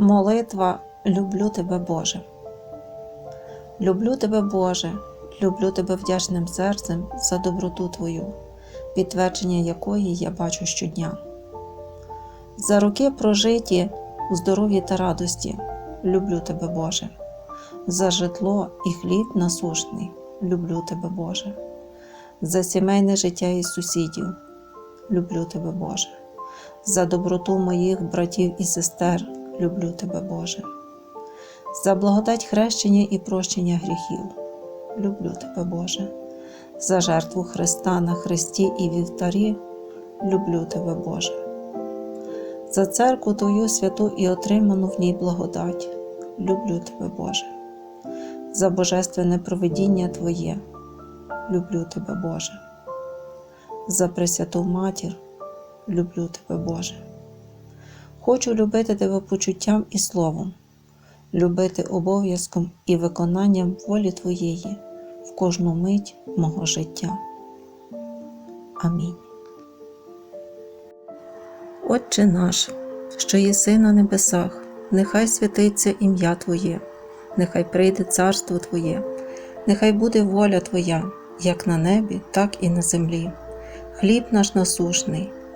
Молитва Люблю тебе, Боже. Люблю тебе, Боже, люблю тебе вдячним серцем за доброту Твою, підтвердження якої я бачу щодня. За роки прожиті у здоров'ї та радості, люблю тебе, Боже. За житло і хліб насушний, люблю тебе, Боже. За сімейне життя і сусідів, люблю тебе, Боже. За доброту моїх братів і сестер, люблю тебе, Боже. За благодать хрещення і прощення гріхів, люблю тебе, Боже. За жертву Христа на Христі і вівтарі, люблю тебе, Боже. За церкву Твою святу і отриману в ній благодать, люблю тебе, Боже. За божественне провидіння Твоє, люблю тебе, Боже. За Пресвяту Матір, люблю тебе, Боже. Хочу любити тебе почуттям і словом, любити обов'язком і виконанням волі Твоєї в кожну мить мого життя. Амінь. Отче наш, що єси на небесах, нехай святиться ім'я Твоє, нехай прийде царство Твоє, нехай буде воля Твоя, як на небі, так і на землі. Хліб наш насушний,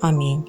Амінь.